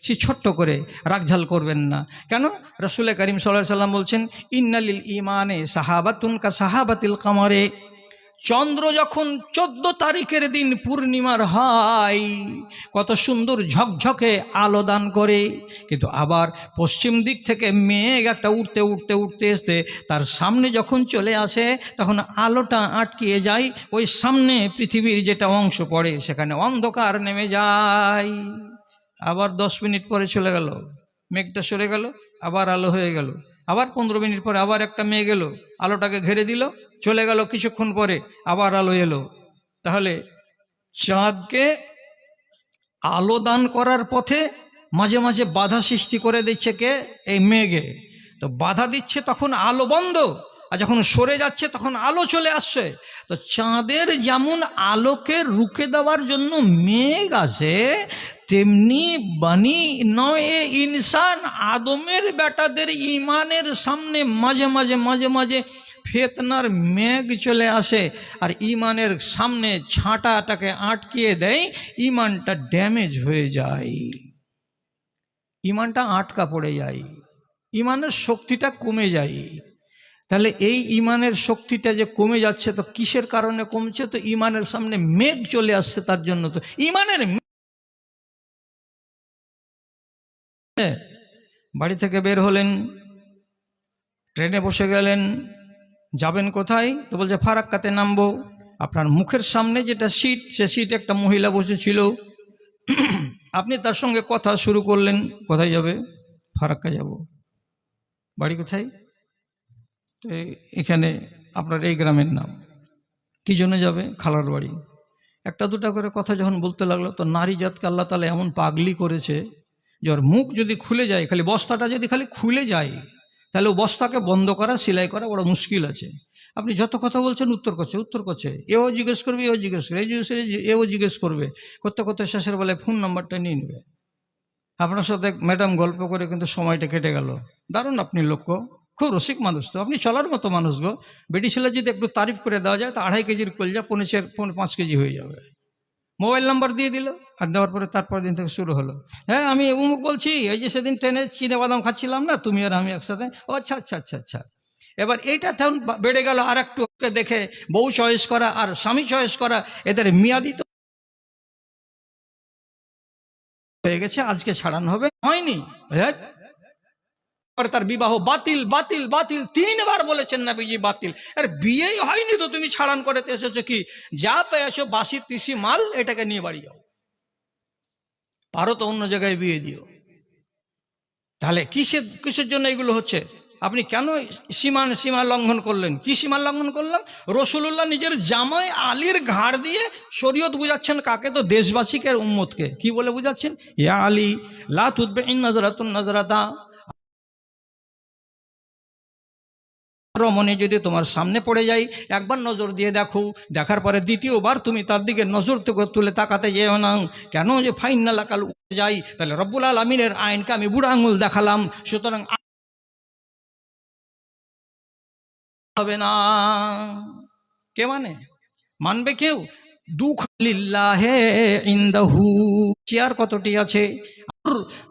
সে ছোট্ট করে রাগঝাল করবেন না। কেন? রসুল করিম সাল্লাহ সাল্লাম বলছেন, ইন্নালিল ইমানে সাহাবাতুন কা সাহাবাতিল কামারে। চন্দ্র যখন চোদ্দ তারিখের দিন পূর্ণিমার হয়, কত সুন্দর ঝকঝকে আলো দান করে, কিন্তু আবার পশ্চিম দিক থেকে মেঘ একটা উঠতে উঠতে উঠতে আসতে তার সামনে যখন চলে আসে, তখন আলোটা আটকিয়ে যায়, ওই সামনে পৃথিবীর যেটা অংশ পড়ে, সেখানে অন্ধকার নেমে যায়। আবার দশ মিনিট পরে চলে গেল। মেঘটা সরে গেল, আবার আলো হয়ে গেল। আবার পনেরো মিনিট পরে আবার একটা মেয়ে এলো, আলোটাকে ঘেরে দিল, চলে গেল কিছুক্ষণ পরে আবার আলো এলো। তাহলে চাঁদকে আলো দান করার পথে মাঝে মাঝে বাধা সৃষ্টি করে দিচ্ছে কে? এই মেঘে। তো বাধা দিচ্ছে তখন আলো বন্ধ। আর যখন সরে যাচ্ছে, তখন আলো চলে আসছে। তো চাঁদের যেমন আলোকে রুখে দেওয়ার জন্য মেঘ আসে, তেমনি বানি নয় ইনসান, আদমের বেটাদের ইমানের সামনে মাঝে মাঝে মাঝে মাঝে ফেতনার মেঘ চলে আসে। আর ইমানের সামনে ছাঁটাটাকে আটকিয়ে দেয় ইমানটা ড্যামেজ হয়ে যায়। ইমানটা আটকা পড়ে যায়। ইমানের শক্তিটা কমে যায়। তাহলে এই ইমানের শক্তিটা যে কমে যাচ্ছে, তো কিসের কারণে কমছে? তো ইমানের সামনে মেঘ চলে আসছে তার জন্য তো। ইমানের বাড়ি থেকে বের হলেন, ট্রেনে বসে গেলেন, যাবেন কোথায়? তো বলছে, ফারাক্কাতে নামবো। আপনার মুখের সামনে যেটা সিট সে সিট একটা মহিলা বসেছিল। আপনি তার সঙ্গে কথা শুরু করলেন, কোথায় যাবে? ফারাক্কা যাব। বাড়ি কোথায়? তো এখানে আপনার এই গ্রামের নাম। কী জন্য যাবে? খালার বাড়ি। একটা দুটা করে কথা যখন বলতে লাগল, তো নারী জাতকে আল্লাহ তালা এমন পাগলি করেছে যে ওর মুখ যদি খুলে যায়, খালি বস্তাটা যদি খালি খুলে যায়, তাহলে ও বস্তাকে বন্ধ করা, সেলাই করা বড় মুশকিল আছে। আপনি যত কথা বলছেন, উত্তর করছে উত্তর করছে। এও জিজ্ঞেস করবে, এও জিজ্ঞেস করবে, এই জিজ্ঞেস এও জিজ্ঞেস করবে। করতে করতে শেষের বেলায় ফোন নাম্বারটা নিয়ে নেবে। আপনার সাথে ম্যাডাম গল্প করে কিন্তু সময়টা কেটে গেল। দারুণ আপনি লক্ষ্য খুব রসিক মানুষ তো। আপনি চলার মতো মানুষ গো। বেটি ছেলে যদি একটু তারিফ করে দেওয়া যায়, তো আড়াই কেজির কলজা পৌনে চার পৌনে পাঁচ কেজি হয়ে যাবে। মোবাইল নাম্বার দিয়ে দিল আর দেওয়ার পরে তারপর দিন থেকে শুরু হলো। হ্যাঁ আমি উমুক বলছি, এই যে সেদিন ট্রেনে চিনে বাদাম খাচ্ছিলাম না, তুমি আর আমি একসাথে। ও আচ্ছা আচ্ছা আচ্ছা আচ্ছা। এবার এইটা তখন বেড়ে গেল আর একটু দেখে, বউ চয়েস করা আর স্বামী চয়েস করা, এদের মেয়াদি তো হয়ে গেছে, আজকে ছাড়ানো হবে। হয়নি। হ্যাঁ পরে তার বিবাহ বাতিল বাতিল বাতিল। তিনবার বলেছেন না বিজি বাতিল। আর বিয়েই হয়নি তো, তুমি ছাড়ান করে এসেছ কি? যা পেয়েছ, বাসি তিসি মাল, এটাকে নিয়ে বাড়ি যাও। পারো তো অন্য জায়গায় বিয়ে দিও। তাহলে কিসের কিসের জন্য এগুলো হচ্ছে? আপনি কেন সীমা সীমা লঙ্ঘন করলেন? কি সীমা লঙ্ঘন করলাম? রসুল্লাহ নিজের জামাই আলীর ঘাড় দিয়ে শরীয়ত বুঝাচ্ছেন, কাকে তো দেশবাসীকে উম্মতকে। কি বলে বুঝাচ্ছেন? ইয়া আলী, লা তুদবে ইন নজরাতুন নজরাতা। রমণী যদি তোমার সামনে পড়ে যায় একবার নজর দিয়ে দেখো। দেখার পরে দ্বিতীয়বার তুমি তার দিকে নজর তুলে তাকাতে যেও না। কেন যে ফাইন লাকাল উঠে যাই? তাহলে রব্বুল আলমিনের আইনকে আমি বুড়া আঙুল দেখালাম। সুতরাং হবে না। কে মানে? মানবে কেউ? দুঃখ লিল্লাহে ইন্দাহু। চেয়ার কতটি আছে?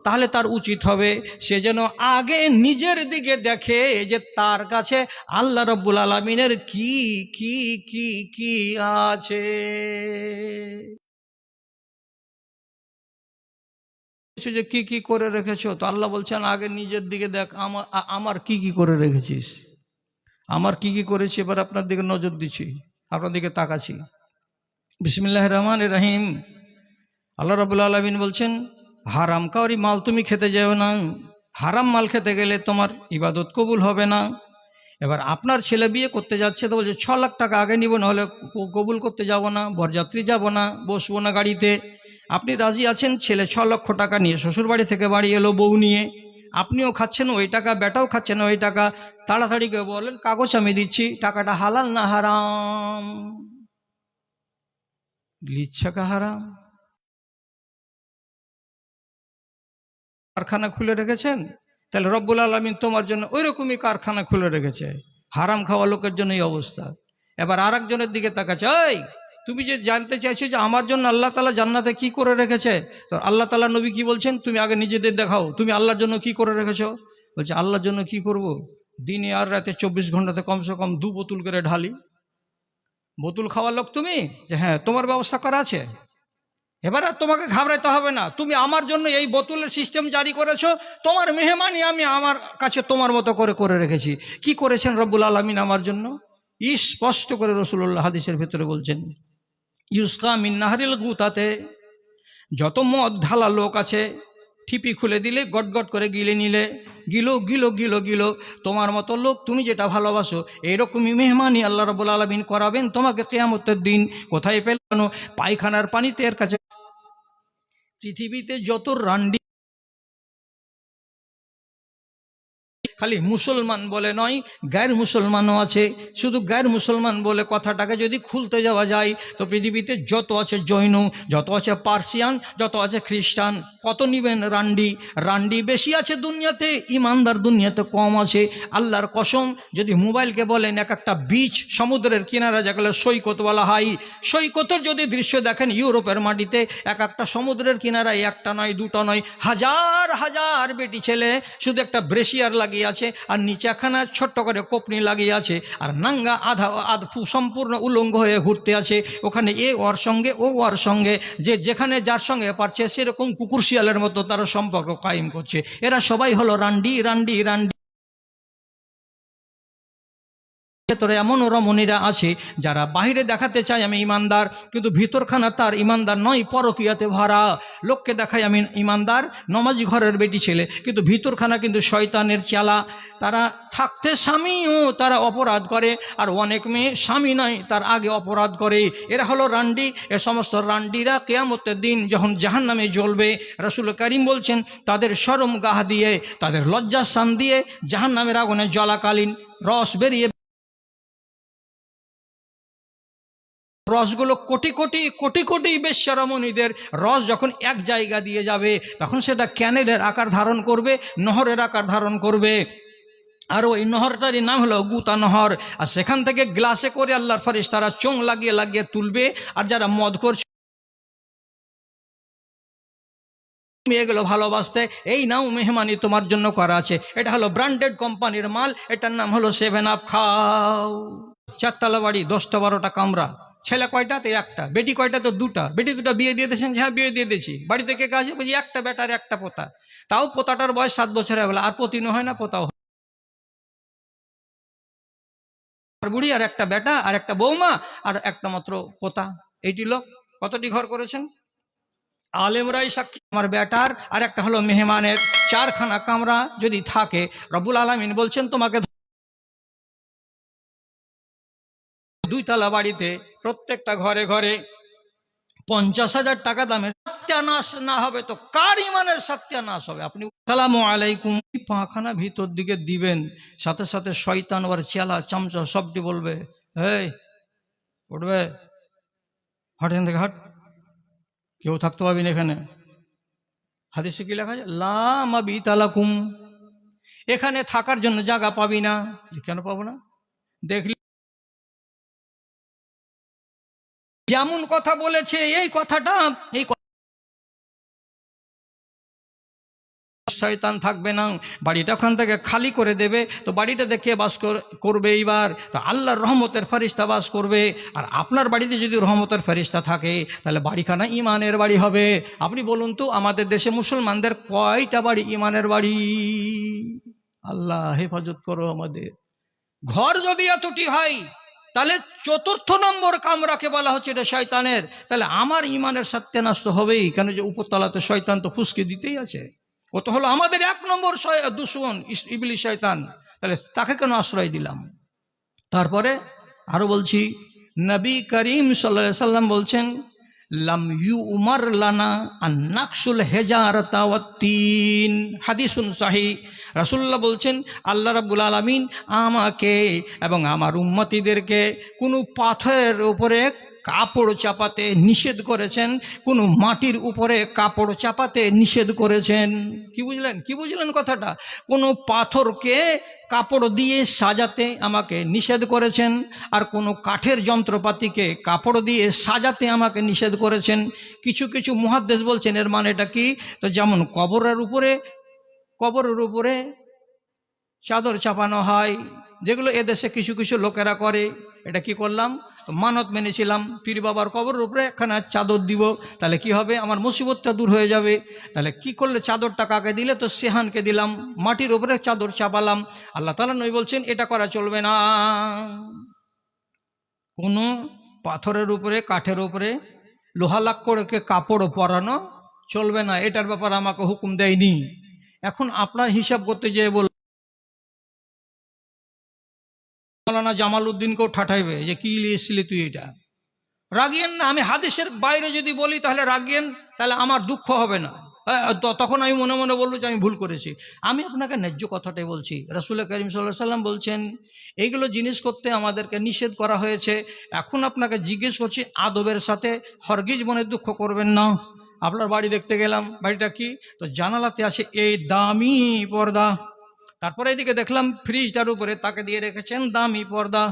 তাহলে তার উচিত হবে সে যেন আগে নিজের দিকে দেখে যে তার কাছে আল্লাহ রব্বুল আলমিনের কি কি কি কি আছে। যে কি কি করে রেখেছো? তো আল্লাহ বলছেন, আগে নিজের দিকে দেখ আমার আমার কি কি করে রেখেছিস? আমার কি কি করেছি? এবার আপনার দিকে নজর দিচ্ছি, আপনার দিকে তাকাচ্ছি। বিসমিল্লাহ রহমান রহিম। আল্লাহ রবুল্লা আলমিন বলছেন হারাম কাউরি মাল তুমি খেতে যেও না, হারাম মাল খেতে গেলে তোমার ইবাদত কবুল হবে না। এবার আপনার ছেলে বিয়ে করতে যাচ্ছে, তো বলছে ছ লাখ টাকা আগে নিব, নাহলে কবুল করতে যাব না, বরযাত্রী যাব না, বসবো না গাড়িতে। আপনি রাজি আছেন? ছেলে ছ লক্ষ টাকা নিয়ে শ্বশুর বাড়ি থেকে বাড়ি এলো বউ নিয়ে। আপনিও খাচ্ছেন ওই টাকা বেটাও খাচ্ছেন ওই টাকা। তাড়াতাড়ি করে বলেন, কাগজ আমি দিচ্ছি, টাকাটা হালাল না হারাম? লিচ্ছাকা হারাম? কারখানা খুলে রেখেছেন? তাহলে রব্বুল আলমিন তোমার জন্য ওই রকমই কারখানা খুলে রেখেছে। হারাম খাওয়া লোকের জন্য এই অবস্থা। এবার আর একজনের দিকে তাকাচ্ছে ওই তুমি যে জানতে চাইছো যে আমার জন্য আল্লাহ তালা জান্নাতে কি করে রেখেছে? তো আল্লাহ তালা নবী কি বলছেন? তুমি আগে নিজেদের দেখাও, তুমি আল্লাহর জন্য কি করে রেখেছো? বলছে, আল্লাহর জন্য কি করব। দিনে আর রাতে চব্বিশ ঘন্টাতে কমসে কম দু বোতল করে ঢালি। বোতল খাওয়ার লোক তুমি? যে হ্যাঁ তোমার ব্যবস্থা করা আছে। এবার আর তোমাকে ঘাবড়াতে হবে না। তুমি আমার জন্য এই বোতলের সিস্টেম জারি করেছ। তোমার মেহমানি আমি আমার কাছে তোমার মতো করে করে রেখেছি। কি করেছেন রব্বুল আলমিন আমার জন্য? স্পষ্ট করে রসুল্লাহ হাদিসের ভেতরে বলছেন, ইউসকা মিন্নাহারিল গুতাতে। যত মদ ঢালা লোক আছে, ঠিপি খুলে দিলে গট গট করে গিলে নিলে, গিলো গিলো গিলো গিলো, তোমার মতো লোক তুমি যেটা ভালোবাসো এইরকমই মেহমানি আল্লাহ রবুল আলমিন করাবেন তোমাকে কেয়ামতের দিন। কোথায় পেলানো পায়খানার পানিতে এর কাছে পৃথিবীতে যত রান্ডি খালি মুসলমান বলে নয় গ্যার মুসলমানও আছে। শুধু গ্যার মুসলমান বলে কথাটাকে যদি খুলতে যাওয়া যায়, তো পৃথিবীতে যত আছে জৈন, যত আছে পার্সিয়ান, যত আছে খ্রিস্টান, কত নিবেন রান্ডি? রান্ডি বেশি আছে দুনিয়াতে, ইমানদার দুনিয়াতে কম আছে। আল্লাহর কসম, যদি মোবাইলকে বলেন, এক একটা বিচ সমুদ্রের কিনারা যেগুলো সৈকত বলা হয় সৈকতের যদি দৃশ্য দেখেন ইউরোপের মাটিতে, এক একটা সমুদ্রের কিনারায় একটা নয়, দুটো নয়, হাজার হাজার বেটি ছেলে শুধু একটা ব্রেশিয়ার লাগিয়ে আছে, আর নিচাখানা ছোট্ট করে কোপনি লাগিয়ে আছে, আর নাঙ্গা আধা আধ সম্পূর্ণ উলঙ্গ হয়ে ঘুরতে আছে। ওখানে এ ওর সঙ্গে, ও ওর সঙ্গে, যে যেখানে যার সঙ্গে পারছে, সেরকম কুকুর শিয়ালের মতো তারা সম্পর্ক কায়েম করছে। এরা সবাই হলো রান্ডি রান্ডি রান্ডি। ভেতরে এমনও রমণীরা আছে যারা বাইরে দেখাতে চায় আমি ইমানদার, কিন্তু ভিতরখানা তার ইমানদার নয়, পরকিয়াতে ভরা। লোককে দেখায় আমি ইমানদার, নমাজি ঘরের বেটি ছেলে, কিন্তু ভিতরখানা কিন্তু শয়তানের চালা। তারা থাকতে স্বামীও তারা অপরাধ করে, আর অনেক মেয়ে স্বামী নাই তার আগে অপরাধ করে। এরা হলো রান্ডি এ সমস্ত রান্ডিরা কেয়ামতের দিন যখন জাহান নামে জ্বলবে, রসুল করিম বলছেন, তাদের সরম গাহ দিয়ে, তাদের লজ্জাস্থান দিয়ে জাহান নামের আগুনে জলাকালীন রস বেরিয়ে রসগুলো কোটি কোটি কোটি কোটি বেশ্যারমণীদের রস যখন এক জায়গা দিয়ে যাবে, তখন সেটা ক্যানেলের আকার ধারণ করবে, নহরের আকার ধারণ করবে। আর ওই নহরটারই নাম হলো গুতা নহর। আর সেখান থেকে গ্লাসে করে আল্লাহর ফারিস তারা চোং লাগিয়ে লাগিয়ে তুলবে, আর যারা মদ করছে মেয়েগুলো ভালোবাসতে, এই নাও মেহমানি তোমার জন্য করা আছে। এটা হলো ব্র্যান্ডেড কোম্পানির মাল, এটার নাম হলো সেভেন আপ খাও। চারতলা বাড়ি, দশটা বারোটা কামরা। ছেলে কয়টা? তো একটা। বেটি কয়টা? তো দুটা। বেটি দুটা বিয়ে দিয়ে দিয়েছেন হ্যাঁ বিয়ে দিয়ে দিয়েছি। বাড়িতে কে কাজে বলছি, একটা বেটার একটা পোতা। তাও পোতাটার বয়স সাত বছর হয়ে গেলো আর পতিনও হয় না, পোতাও বুড়ি আর একটা বেটা আর একটা বৌমা আর একটা মাত্র পোতা। এইটি লোক কতটি ঘর করেছেন? আলেমরাই সাক্ষী। আমার বেটার আর একটা হলো মেহমানের চারখানা কামরা যদি থাকে রবুল আলমিন বলছেন, তোমাকে দুইতলা বাড়িতে প্রত্যেকটা ঘরে ঘরে পঞ্চাশ হাজার টাকা দামের সত্যানাশ না হবে তো কার ইমানের সত্যানাশ হবে? আপনি সালামু আলাইকুম। পাখানা ভিতর দিকে দিবেন, সাথে সাথে শয়তান ওর চেলা চামচা সবটি বলবে এই উঠবে। হট এখান থেকে, হট। কেউ থাকতে পারবি না এখানে। হাদিসে কি লেখা আছে? লামাবি তালাকুম এখানে থাকার জন্য জায়গা পাবি না। কেন পাবো না? দেখলি যেমন কথা বলেছে, এই কথাটা, এই শয়তান থাকবে না। বাড়িটা ওখান থেকে খালি করে দেবে, তো বাড়িটা দেখে বাস কর- করবে এইবার। তো আল্লাহর রহমতের ফারিস্তা বাস করবে। আর আপনার বাড়িতে যদি রহমতের ফারিস্তা থাকে, তাহলে বাড়িখানা ইমানের বাড়ি হবে। আপনি বলুন তো, আমাদের দেশে মুসলমানদের কয়টা বাড়ি ইমানের বাড়ি? আল্লাহ হেফাজত করো আমাদের। ঘর যদি এতটি হয় তাহলে চতুর্থ নম্বর কামরাকে বলা হচ্ছে এটা শয়তানের। তাহলে আমার ইমানের সত্যানাশ হবেই, কেন যে উপরতলাতে শয়তান তো ফুসকে দিতেই আছে। ও তো হলো আমাদের এক নম্বর দূষণ ইবলি শয়তান। তাহলে তাকে কেন আশ্রয় দিলাম? তারপরে আরও বলছি, নবী করিম সাল্লা সাল্লাম বলছেন লাম ইউ উমার লানা আর নাকসুল হেজার তিন হাদিসুন সাহি। রাসুল্লাহ বলছেন, আল্লাহ রাবুল আলমিন আমাকে এবং আমার উম্মতিদেরকে কোনো পাথরের উপরে কাপড় চাপাতে নিষেধ করেছেন, কোনো মাটির উপরে কাপড় চাপাতে নিষেধ করেছেন। কি বুঝলেন? কি বুঝলেন কথাটা? কোনো পাথরকে কাপড় দিয়ে সাজাতে আমাকে নিষেধ করেছেন, আর কোনো কাঠের যন্ত্রপাতিকে কাপড় দিয়ে সাজাতে আমাকে নিষেধ করেছেন। কিছু কিছু মহাদ্দেশ বলছেন, এর মানেটা কি? তো যেমন কবরের উপরে কবরের উপরে চাদর চাপানো হয় যেগুলো এদেশে কিছু কিছু লোকেরা করে, এটা কি করলাম? মানত মেনেছিলাম। পীর বাবার কবরের উপরে একখানা চাদর দিব, তাহলে কি হবে? আমার মুসিবতটা দূর হয়ে যাবে। তাহলে কি করলে চাদরটা কাকে দিলে? তো সেহানকে দিলাম। মাটির উপরে চাদর চাপালাম। আল্লাহ তালা নই বলছেন, এটা করা চলবে না। কোনো পাথরের উপরে, কাঠের উপরে লোহা লাক্কড়কে কাপড় পরানো চলবে না। এটার ব্যাপারে আমাকে হুকুম দেয়নি। এখন আপনার হিসাব করতে যেয়ে বল মৌলানা জামাল উদ্দিনকেও ঠাঠাইবে যে, কি এসেছিলি তুই এটা? রাগিয়েন না, আমি হাদিসের বাইরে যদি বলি তাহলে রাগিয়েন, তাহলে আমার দুঃখ হবে না। তখন আমি মনে মনে বলব যে, আমি ভুল করেছি। আমি আপনাকে ন্যায্য কথাটাই বলছি। রসুল করিম সাল্লাহ সাল্লাম বলছেন, এইগুলো জিনিস করতে আমাদেরকে নিষেধ করা হয়েছে। এখন আপনাকে জিজ্ঞেস করছি, আদবের সাথে হরগিজ মনে দুঃখ করবেন না। আপনার বাড়ি দেখতে গেলাম। বাড়িটা কি? তো জানালাতে আছে, এই দামি পর্দা। তারপরে এদিকে দেখলাম ফ্রিজটার উপরে তাকে দিয়ে রেখেছেন দামি পর্দা।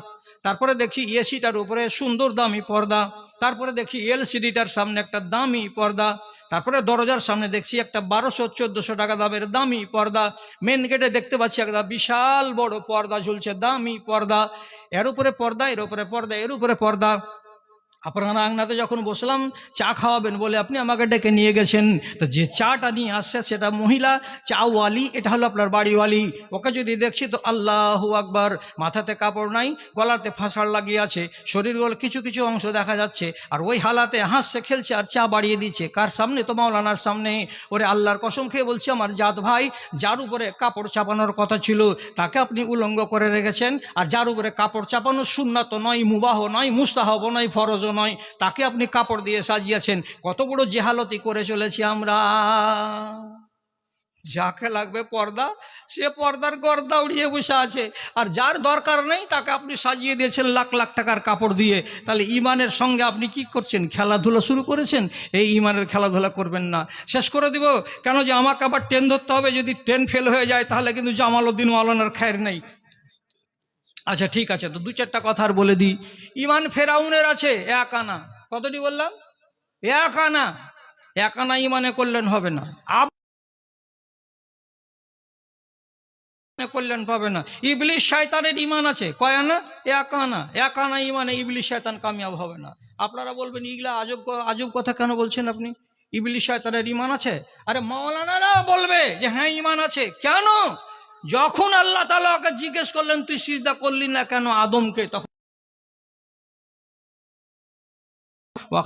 তারপরে দেখছি এসিটার উপরে সুন্দর দামি পর্দা। তারপরে দেখছি এলসিডিটার সামনে একটা দামি পর্দা। তারপরে দরজার সামনে দেখছি একটা বারোশো, চোদ্দোশো টাকা দামের দামি পর্দা। মেন গেটে দেখতে পাচ্ছি একটা বিশাল বড় পর্দা ঝুলছে, দামি পর্দা। এর উপরে পর্দা, এর উপরে পর্দা, এর উপরে পর্দা। আপনার আংনাতে যখন বসলাম, চা খাওয়াবেন বলে আপনি আমাকে ডেকে নিয়ে গেছেন। তো যে চাটা নিয়ে আসছে সেটা মহিলা, চাওয়ালি, এটা হলো আপনার বাড়িওয়ালি। ওকে যদি দেখছি তো আল্লাহ আকবার, মাথাতে কাপড় নাই, গলাতে ফাঁসার লাগিয়ে আছে। শরীর গল কিছু কিছু অংশ দেখা যাচ্ছে, আর ওই হালাতে হাসছে, খেলছে আর চা বাড়িয়ে দিচ্ছে। কার সামনে? তো মাওলানার সামনে। ওরে আল্লাহর কসম খেয়ে বলছে, আমার জাত ভাই, যার উপরে কাপড় চাপানোর কথা ছিল, তাকে আপনি উলঙ্গ করে রেখেছেন। আর যার উপরে কাপড় চাপানো সুন্নাত নয়, মুবাহ নয়, মুস্তাহব নয় ফরজও নয়, তাকে আপনি কাপড় দিয়ে সাজিয়েছেন। কত বড় জেহালতি করে চলেছি আমরা। যাকে লাগবে পর্দা, সে পর্দার গর্দা উড়িয়ে বসে আছে। আর যার দরকার নেই, তাকে আপনি সাজিয়ে দিয়েছেন লাখ লাখ টাকার কাপড় দিয়ে। তাহলে ইমানের সঙ্গে আপনি কি করছেন? খেলাধুলা শুরু করেছেন? এই ইমানের খেলাধুলা করবেন না। শেষ করে দিব, কেন যে আমাকে আবার ট্রেন ধরতে হবে, যদি ট্রেন ফেল হয়ে যায়, তাহলে কিন্তু জামাল উদ্দিন মালানার খায়ের নেই। আচ্ছা ঠিক আছে, তো দু চারটা কথা আর বলে দিই। ইমান ফেরাউনের আছে, এক আনা। কতটি বললাম? এক আনা। এক আনা ইমানে করলেন হবে না। আপ করলেন পাবে না। ইবলিশ শয়তানের ইমান আছে, কয় আনা? এক আনা। এক আনা ইমানে ইবলিশ শয়তান কামিয়াব হবে না। আপনারা বলবেন, ইগলা আজব আজব কথা কেন বলছেন আপনি? ইবলিশ শয়তানের ইমান আছে? আরে মাওলানারা বলবে যে হ্যাঁ ইমান আছে। কেন? যখন আল্লাহ তালা ওকে জিজ্ঞেস করলেন, তুই সিজদা করলি না কেন আদমকে? তখন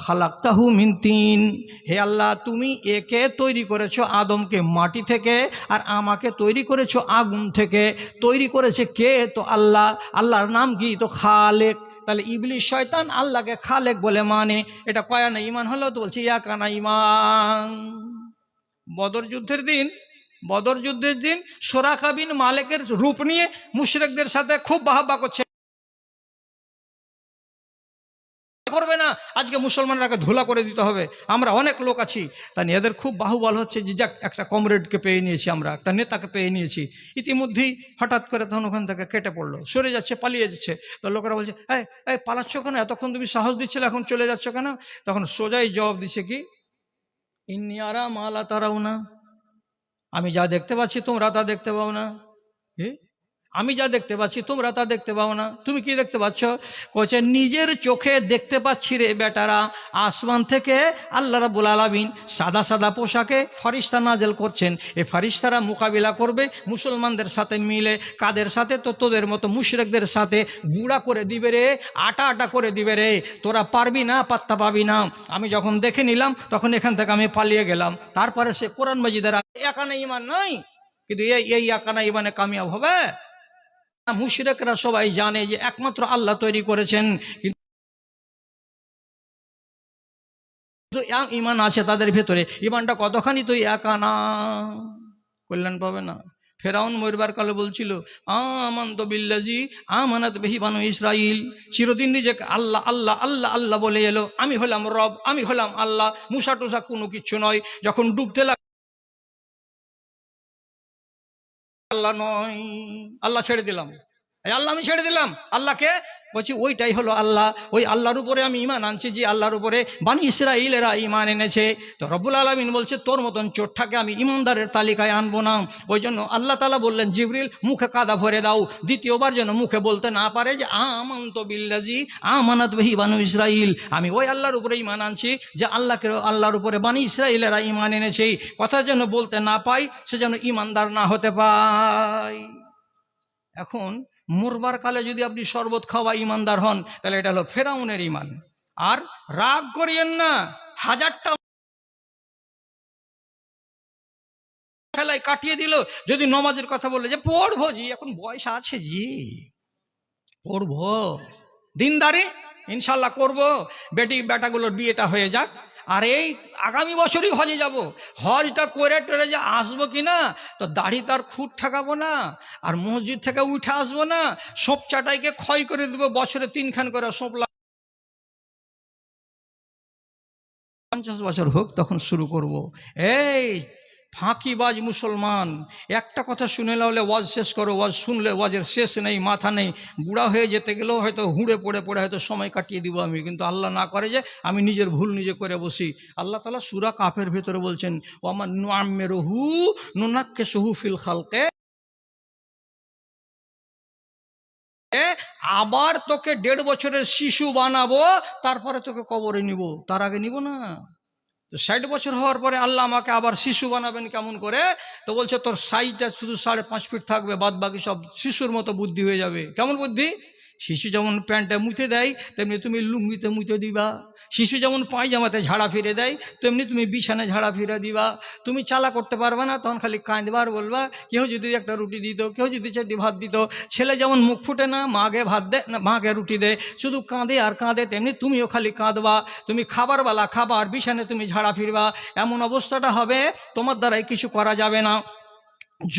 খালাক্তাহু মিন তিন। হে আল্লাহ, তুমি একে তৈরি করেছ আদমকে মাটি থেকে আর আমাকে তৈরি করেছ আগুন থেকে। তৈরি করেছে কে? তো আল্লাহ। আল্লাহর নাম কি? তো খালেক। তাহলে ইবলিশ শয়তান আল্লাহকে খালেক বলে মানে। এটা কয়ানা ইমান হলো তো বলছি ইয়াকানা ইমান। বদর যুদ্ধের দিন বদর যুদ্ধের দিন সোরাকাবিন মালেকের রূপ নিয়ে মুশরেকদের সাথে খুব বাহাবা করছে। করবে না। আজকে মুসলমানরাকে ধুলা করে দিতে হবে। আমরা অনেক লোক আছি। তা নিয়ে এদের খুব বাহুবল হচ্ছে যে যাক, একটা কমরেডকে পেয়ে নিয়েছি আমরা, একটা নেতাকে পেয়ে নিয়েছি। ইতিমধ্যেই হঠাৎ করে তখন ওখান থেকে কেটে পড়ল, সরে যাচ্ছে, পালিয়ে যাচ্ছে। তো লোকেরা বলছে, এই এই, পালাচ্ছ কেন? এতক্ষণ তুমি সাহস দিচ্ছিলে, এখন চলে যাচ্ছ কেন? তখন সোজাই জবাব দিচ্ছে কি, ইন্নিয়ারা মালা তারাও না আমি যা দেখতে পাচ্ছি তোমরা তা দেখতে পাও না? আমি যা দেখতে পাচ্ছি, তোমরা তা দেখতে পাও না। তুমি কি দেখতে পাচ্ছ? কোচে নিজের চোখে দেখতে পাচ্ছি রে বেটারা, আসমান থেকে আল্লাহ রাবুল আলমিন সাদা সাদা পোশাকে ফারিস্তা নাজেল করছেন। এ ফারিস্তারা মোকাবিলা করবে, মুসলমানদের সাথে মিলে, কাদের সাথে? তো তোদের মতো মুশরেকদের সাথে গুঁড়া করে দিবে রে, আটা আটা করে দিবে রে। তোরা পারবি না, পাত্তা পাবি না। আমি যখন দেখে নিলাম, তখন এখান থেকে আমি পালিয়ে গেলাম। তারপরে সে কোরআন মজিদের একানা ইমান নাই? কিন্তু এই এই একানা ইমানে কামিয়াব হবে? মুশরেকরা সবাই জানে যে একমাত্র আল্লাহ তৈরি করেছেন, কিন্তু ইমান আছে তাদের ভেতরে। ইমানটা কতখানি তো একানা কল্যাণ পাবে না। ফেরাউন মরবার কালে বলছিল, আমান্ত বিল্লাজি, আমানাত বেহি বানু ইসরাইল চিরদিন নিজেকে আল্লাহ আল্লাহ আল্লাহ আল্লাহ বলে এলো, আমি হলাম রব, আমি হলাম আল্লাহ। মুসা টুসা কোনো কিছু নয়। যখন ডুবতে লাগ আল্লাহ নয়। আল্লাহ ছেড়ে দিলাম। আল্লাহ আমি ছেড়ে দিলাম। আল্লাহকে বলছি, ওইটাই হলো আল্লাহ। ওই আল্লাহর উপরে আমি ইমান আনছি যে আল্লাহর উপরে বানি ইসরাইলেরা ইমান এনেছে। তো রব্বুল আলমিন বলছে, তোর মতন চোরটাকে আমি ইমানদারের তালিকায় আনব না। ওই জন্য আল্লাহ তালা বললেন, জিবরিল, মুখে কাদা ভরে দাও। দ্বিতীয়বার যেন মুখে বলতে না পারে যে, আমন্ত বিল্লাজি আমানত বেহি বানু ইসরাইল আমি ওই আল্লাহর উপরে ইমান আনছি যে আল্লাহকে, আল্লাহর উপরে বানি ইসরাইলেরা ইমান এনেছে। কথা যেন বলতে না পাই সে যেন ইমানদার না হতে পায়। এখন মরবার কালে যদি আপনি শরবত খাওয়া ইমানদার হন, তাহলে এটা হলো ফেরাউনের ইমান আর রাগ করিয়েন না, হাজারটা খেলায় কাটিয়ে দিল, যদি নমাজের কথা বললে যে, পড়ব জি, এখন বয়স আছে জি, পড়ব। দিনদারি, ইনশাল্লাহ করব। বেটি বেটাগুলোর বিয়েটা হয়ে যাক। আর এই আগামী বছরই হজে যাব। হজটা করে টরে যে আসব কি না তো দাড়ি তার খুঁট ঠেকাবো না, আর মসজিদ থেকে উঠে আসব না, সব চাটাইকে ক্ষয় করে দেবো, বছরে তিনখান করে সব পঞ্চাশ বছর হোক, তখন শুরু করব। এই ফাঁকিবাজ মুসলমান। একটা কথা শুনে হলে ওয়াজ শেষ করো, ওয়াজ শুনলে ওয়াজের শেষ নেই, মাথা নেই। বুড়া হয়ে যেতে গেলেও হয়তো হুঁড়ে পড়ে পড়ে হয়তো সময় কাটিয়ে দিব আমি, কিন্তু আল্লাহ না করে যে আমি নিজের ভুল নিজে করে বসি। আল্লাহ তালা সুরা কাফের ভেতরে বলছেন ও আমার নুয়াম্মের হু নুনাক্কে সহু ফিল খালকে। আবার তোকে দেড় বছরের শিশু বানাবো, তারপরে তোকে কবরে নিব। তার আগে নিব না। তো ষাট বছর হওয়ার পরে আল্লাহ আমাকে আবার শিশু বানাবেন কেমন করে? তো বলছে, তোর সাইজটা শুধু সাড়ে পাঁচ ফিট থাকবে বাদ বাকি সব শিশুর মতো বুদ্ধি হয়ে যাবে। কেমন বুদ্ধি? শিশু যেমন প্যান্টে মুছে দেয়, তেমনি তুমি লুঙ্গিতে মুছে দিবা। শিশু যেমন পায়জামাতে ঝাড়া ফিরে দেয়, তেমনি তুমি বিছানায় ঝাড়া ফিরে দিবা। তুমি চালা করতে পারবে না, তখন খালি কাঁদবার বলবা কেউ যদি একটা রুটি দিত কেউ যদি চারটি ভাত দিত। ছেলে যেমন মুখ ফুটে না, মাকে ভাত দেয় না, মাকে রুটি দেয় শুধু কাঁদে আর কাঁদে, তেমনি তুমিও খালি কাঁদবা। তুমি খাবারওয়ালা খাবার বিছানে তুমি ঝাড়া ফিরবা। এমন অবস্থাটা হবে, তোমার দ্বারাই কিছু করা যাবে না।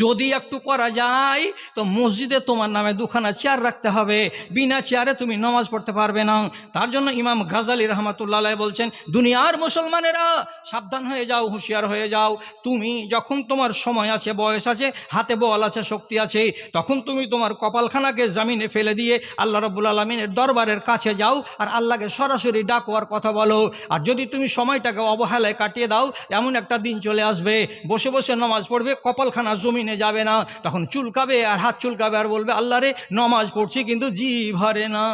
যদি একটু করা যায়, তো মসজিদে তোমার নামে দুখানা চেয়ার রাখতে হবে। বিনা চেয়ারে তুমি নামাজ পড়তে পারবে না। তার জন্য ইমাম গাজালি রহমাতুল্লাহ বলছেন, দুনিয়ার মুসলমানেরা, সাবধান হয়ে যাও, হুঁশিয়ার হয়ে যাও। তুমি যখন তোমার সময় আছে, বয়স আছে, হাতে বল আছে, শক্তি আছে, তখন তুমি তোমার কপালখানাকে জামিনে ফেলে দিয়ে আল্লাহ রব্বুল আলমিনের দরবারের কাছে যাও আর আল্লাহকে সরাসরি ডাকো আর কথা বলো। আর যদি তুমি সময়টাকে অবহেলায় কাটিয়ে দাও, এমন একটা দিন চলে আসবে। বসে বসে নামাজ পড়বে, কপালখানা জমিনে যাবে না, তখন চুলকাবে আর হাত চুলকাবে আর বলবে, আল্লাহ রে, নমাজ পড়ছি কিন্তু জি ভরে না।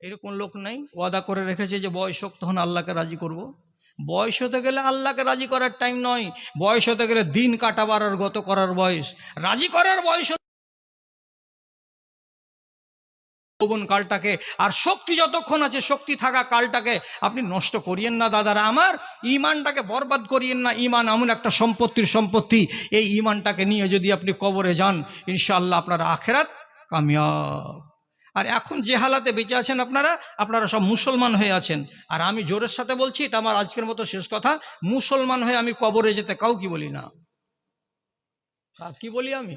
এরকম লোক নাই, ওয়াদা করে রেখেছে যে বয়স হোক, তখন আল্লাহকে রাজি করব। বয়স হতে গেলে আল্লাহকে রাজি করার টাইম নয়। বয়স হতে গেলে দিন কাটাবার আর গত করার বয়স। রাজি করার বয়স যৌবন কালটাকে আর শক্তি যতক্ষণ আছে, শক্তি থাকা কালটাকে আপনি নষ্ট করিয়েন না দাদারা। আমার ইমানটাকে বরবাদ করিয়েন না। ইমান এমন একটা সম্পত্তির সম্পত্তি। এই ইমানটাকে নিয়ে যদি আপনি কবরে যান, ইনশাআল্লাহ আপনার আখেরাত কামিয়াব। আর এখন যে হালাতে বেঁচে আছেন আপনারা আপনারা সব মুসলমান হয়ে আছেন। আর আমি জোরের সাথে বলছি, এটা আমার আজকের মতো শেষ কথা। মুসলমান হয়ে আমি কবরে যেতে কাউ কি বলি না। কি বলি আমি?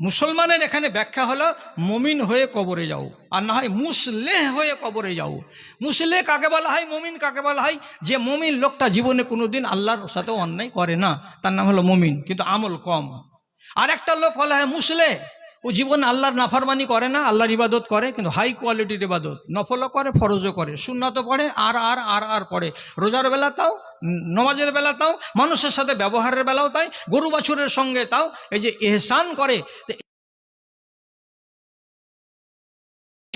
মুসলমানের এখানে ব্যাখ্যা হলো, মমিন হয়ে কবরে যাও, আর না হয় মুসলেহ হয়ে কবরে যাও। মুসলে কাকে বলা হয়? মমিন কাকে বলা হয়? যে মমিন লোকটা জীবনে কোনো দিন আল্লাহর সাথে অন্যায় করে না, তার নাম হলো মমিন, কিন্তু আমল কম। আর একটা লোক বলা হয় মুসলে ও জীবন আল্লাহর নাফারমানি করে না, আল্লাহর ইবাদত করে, কিন্তু হাই কোয়ালিটির ইবাদত। নফলও করে, ফরজও করে। সুন্নাতও পড়ে, আর আর আর আর পড়ে। রোজার বেলা তাও নমাজের বেলা তাও, মানুষের সাথে ব্যবহারের বেলাও তাই, গরু বাছুরের সঙ্গে তাও, এই যে এহসান করে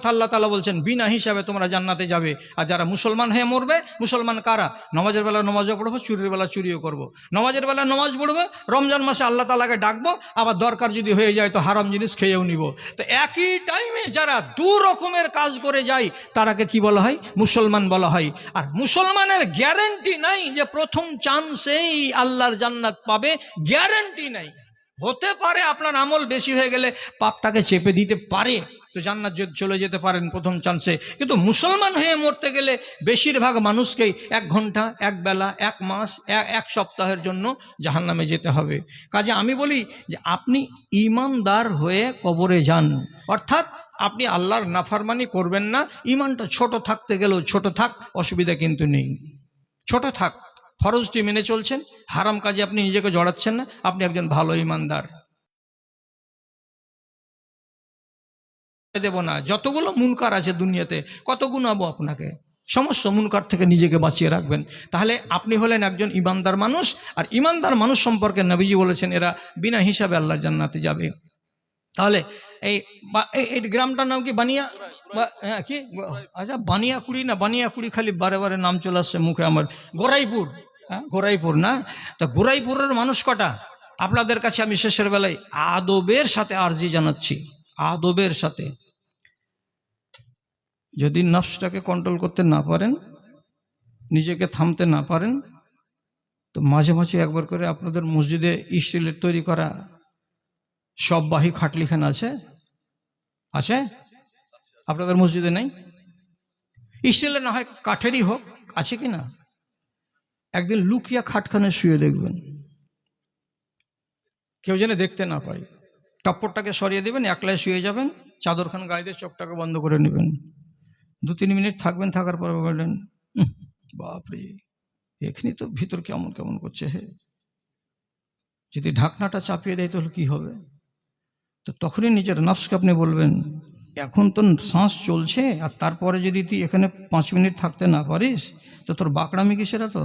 আল্লাহ তালা বলছেন, বিনা হিসাবে তোমরা জান্নাতে যাবে। আর যারা মুসলমান হয়ে মরবে, মুসলমান কারা? নমাজের বেলা নমাজও পড়ব, চুরির বেলা চুরিও করব। নমাজের বেলা নমাজ পড়ব, রমজান মাসে আল্লাহ তালাকে ডাকবো, আবার দরকার যদি হয়ে যায় তো হারাম জিনিস খেয়েও নিব। তো একই টাইমে যারা দু রকমের কাজ করে যায়, তারাকে কি বলা হয়? মুসলমান বলা হয়। আর মুসলমানের গ্যারেন্টি নাই যে প্রথম চান্সেই আল্লাহর জান্নাত পাবে গ্যারেন্টি নাই। হতে পারে আপনার আমল বেশি হয়ে গেলে পাপটাকে চেপে দিতে পারে। তো জান্নাত যে- চলে যেতে পারেন প্রথম চান্সে কিন্তু মুসলমান হয়ে মরতে গেলে বেশিরভাগ মানুষকেই এক ঘণ্টা, এক বেলা, এক মাস এক সপ্তাহের জন্য জাহান্নামে যেতে হবে। কাজে আমি বলি যে আপনি ইমানদার হয়ে কবরে যান। অর্থাৎ আপনি আল্লাহর নাফারমানি করবেন না। ইমানটা ছোট থাকতে গেলেও ছোট থাক, অসুবিধা কিন্তু নেই। ছোট থাক। ফরজটি মেনে চলছেন, হারাম কাজে আপনি নিজেকে জড়াচ্ছেন না, আপনি একজন ভালো ইমানদার। দেব না, যতগুলো মুনকার আছে দুনিয়াতে, কত গুণাবো আপনাকে? সমস্ত মুনকার থেকে নিজেকে বাঁচিয়ে রাখবেন। তাহলে আপনি হলেন একজন ইমানদার মানুষ, আর ইমানদার মানুষ সম্পর্কে নবীজি বলেছেন, এরা বিনা হিসাবে আল্লাহ জান্নাতে যাবে। তাহলে এই এই- গ্রামটার নাম কি? বানিয়া হ্যাঁ কি? আচ্ছা বানিয়াকুড়ি না? বানিয়াকুড়ি খালি বারে বারে নাম চলে আসছে মুখে আমার। গোরাইপুর। গোরাইপুর, না? তা গোরাইপুরের মানুষ কটা? আপনাদের কাছে আমি শেষের বেলায় আদবের সাথে আর্জি জানাচ্ছি। আদবের সাথে। যদি নফসটাকে কন্ট্রোল করতে না পারেন, নিজেকে থামতে না পারেন, তো মাঝে মাঝে একবার করে আপনাদের মসজিদে স্টিলের তৈরি করা সব বাহি খাটলিখান আছে? আছে? আপনাদের মসজিদে নেই? স্টিলের না হয় কাঠেরই হোক, আছে কি না? একদিন লুকিয়া খাটখানে শুয়ে দেখবেন। কেউ যেন দেখতে না পায়। টপ্পরটাকে সরিয়ে দেবেন একলায় শুয়ে যাবেন চাদরখান গায়ে দিয়ে চোখটাকে বন্ধ করে নেবেন। দু তিন মিনিট থাকবেন থাকার পর বললেন "উহ, বাপরে এখানে তো ভিতর কেমন কেমন করছে হে? যদি ঢাকনাটা চাপিয়ে দেয় তাহলে কি হবে? তো তখনই নিজের নফসকে আপনি বলবেন এখন তো শ্বাস চলছে আর তারপরে যদি তুই এখানে পাঁচ মিনিট থাকতে না পারিস তো তোর বাকড়ামি কিসের তো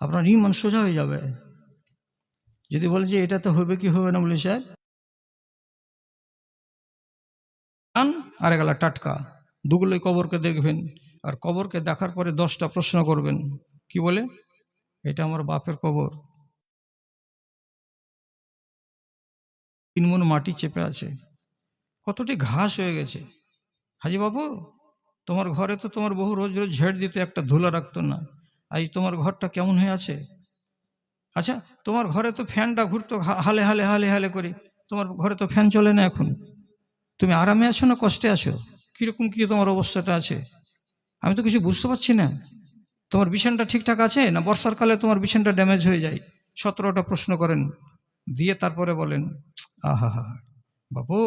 আপনার ইমান সোজা হয়ে যাবে। যদি বলে যে এটা তো হবে কি হবে না বলি স্যার আর গেলা টাটকা। দুগুলোই কবরকে দেখবেন, আর কবরকে দেখার পরে দশটা প্রশ্ন করবেন। কি বলে? এটা আমার বাপের কবর। তিন মন মাটি চেপে আছে। কতটি ঘাস হয়ে গেছে। হাজি বাবু, তোমার ঘরে তো তোমার বহু রোজ রোজ ঝেড় দিত একটা ধুলা রাখতো না। আজ তোমার ঘরটা কেমন হয়ে আছে? আচ্ছা তোমার ঘরে তো ফ্যানটা ঘুরতো হালে হালে হালে হালে করে। তোমার ঘরে তো ফ্যান চলে না এখন? তুমি আরামে আছো না কষ্টে আছো? কীরকম কী তোমার অবস্থাটা আছে? আমি তো কিছু বুঝতে পারছি না। তোমার বিছানটা ঠিকঠাক আছে না বর্ষার কালে তোমার বিছানটা ড্যামেজ হয়ে যায়? সতেরোটা প্রশ্ন করেন, দিয়ে তারপরে বলেন, আহা হা বাবু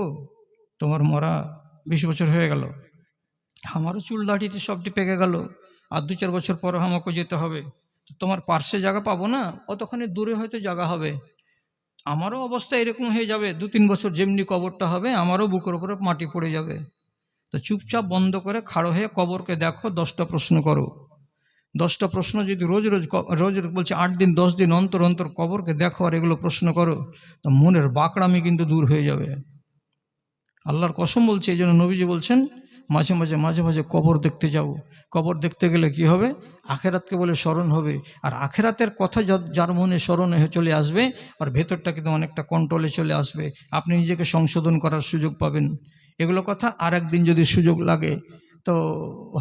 তোমার মরা বিশ বছর হয়ে গেল। আমারও চুল দাড়িতে সবটি পেকে গেল। আর দু চার বছর পর আমাকে যেতে হবে। তোমার পার্শ্বে জায়গা পাবো না? অতখানি দূরে হয়তো জায়গা হবে। আমারও অবস্থা এরকম হয়ে যাবে। দু তিন বছর যেমনি কবরটা হবে, আমারও বুকের উপরে মাটি পড়ে যাবে। তো চুপচাপ বন্ধ করে খাড়ো হয়ে কবরকে দেখো, দশটা প্রশ্ন করো। দশটা প্রশ্ন যদি রোজ রোজ রোজ বলছে আট দিন, দশ দিন অন্তর অন্তর কবরকে দেখো আর এগুলো প্রশ্ন করো, তো মনের বাকড়ামি কিন্তু দূর হয়ে যাবে। আল্লাহর কসম বলছে, এই জন্য নবীজি বলছেন মাঝে মাঝে মাঝে মাঝে কবর দেখতে যাও কবর দেখতে গেলে কি হবে? আখেরাতকে বলে স্মরণ হবে। আর আখেরাতের কথা যার মনে স্মরণ হয়ে চলে আসবে, আর ভেতরটা কিন্তু অনেকটা কন্ট্রোলে চলে আসবে। আপনি নিজেকে সংশোধন করার সুযোগ পাবেন। এগুলো কথা আর একদিন যদি সুযোগ লাগে, তো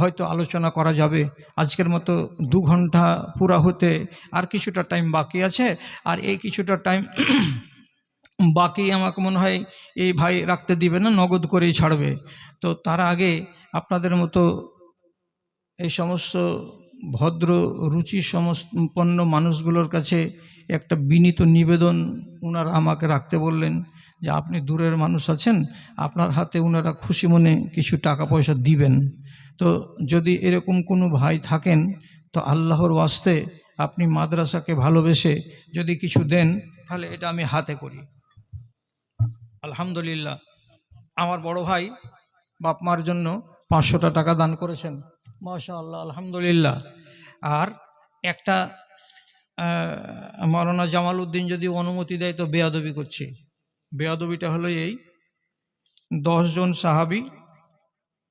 হয়তো আলোচনা করা যাবে। আজকের মতো দু ঘণ্টা পুরা হতে আর কিছুটা টাইম বাকি আছে। আর এই কিছুটা টাইম বাকি আমাকে মনে হয় এই ভাই রাখতে দিবে না, নগদ করেই ছাড়বে। তো তার আগে আপনাদের মতো এই সমস্ত ভদ্র রুচি সম্পন্ন মানুষগুলোর কাছে একটা বিনীত নিবেদন ওনারা আমাকে রাখতে বললেন যে, আপনি দূরের মানুষ আছেন, আপনার হাতে ওনারা খুশি মনে কিছু টাকা পয়সা দিবেন। তো যদি এরকম কোনো ভাই থাকেন, তো আল্লাহর ওয়াস্তে আপনি মাদ্রাসাকে ভালোবেসে যদি কিছু দেন, তাহলে এটা আমি হাতে করি। আলহামদুলিল্লাহ। আমার বড় ভাই বাপ মার জন্য পাঁচশোটা টাকা দান করেছেন। মাশা আল্লাহ আলহামদুলিল্লাহ। আর একটা মৌলানা জামাল উদ্দিন যদি অনুমতি দেয় তো বেয়াদবি করছে। বেয়াদবিটা হলো এই দশজন সাহাবি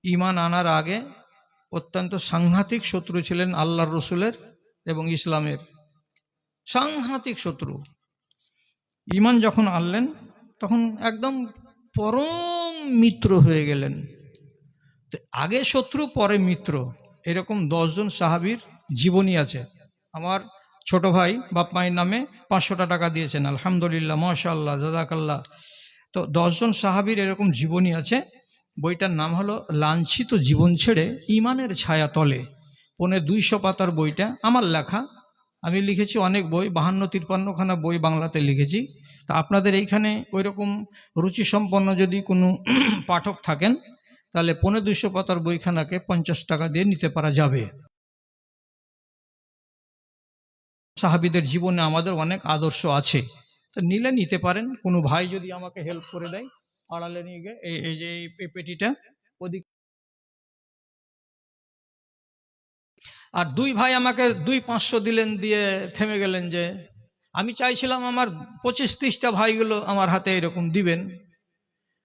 ইমান আনার আগে অত্যন্ত সাংঘাতিক শত্রু ছিলেন আল্লাহর রসুলের এবং ইসলামের। সাংঘাতিক শত্রু। ইমান যখন আনলেন তখন একদম পরম মিত্র হয়ে গেলেন। তো আগে শত্রু, পরে মিত্র। এরকম দশজন সাহাবীর জীবনী আছে। আমার ছোট ভাই বাপ মায়ের নামে পাঁচশোটা টাকা দিয়েছেন। আলহামদুলিল্লাহ মাশাল্লাহ জাজাকাল্লাহ। তো দশজন সাহাবীর এরকম জীবনী আছে। বইটার নাম হলো লাঞ্ছিত জীবন ছেড়ে ইমানের ছায়া তলে। পনে দুইশো পাতার বইটা। আমার লেখা আমি লিখেছি অনেক বই, বাহান্ন তিপ্পান্নখানা বই বাংলাতে লিখেছি। তা আপনাদের এইখানে ওই রকম রুচিসম্পন্ন যদি কোনো পাঠক থাকেন, তাহলে পনেরো দুশো পাতার বইখানাকে পঞ্চাশ টাকা দিয়ে নিতে পারা যাবে। সাহাবিদের জীবনে আমাদের অনেক আদর্শ আছে। তো নিলে নিতে পারেন, কোনো ভাই যদি আমাকে হেল্প করে দেয় আড়ালে নিয়ে গিয়ে এই যে এই পেটিটা, ওদিক আর দুই ভাই আমাকে দুই পাঁচশো দিলেন দিয়ে থেমে গেলেন যে, আমি চাইছিলাম আমার পঁচিশ ত্রিশটা ভাইগুলো আমার হাতে এরকম দিবেন।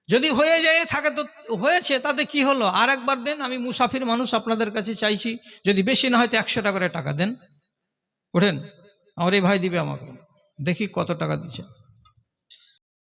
যদি হয়ে যায়, থাকে তো হয়েছে, তাতে কি হলো? আর একবার দেন, আমি মুসাফির মানুষ আপনাদের কাছে চাইছি, যদি বেশি না হয় তো একশো টাকা করে টাকা দেন। ওঠেন, আমার এই ভাই দিবে আমাকে। দেখি কত টাকা দিচ্ছে।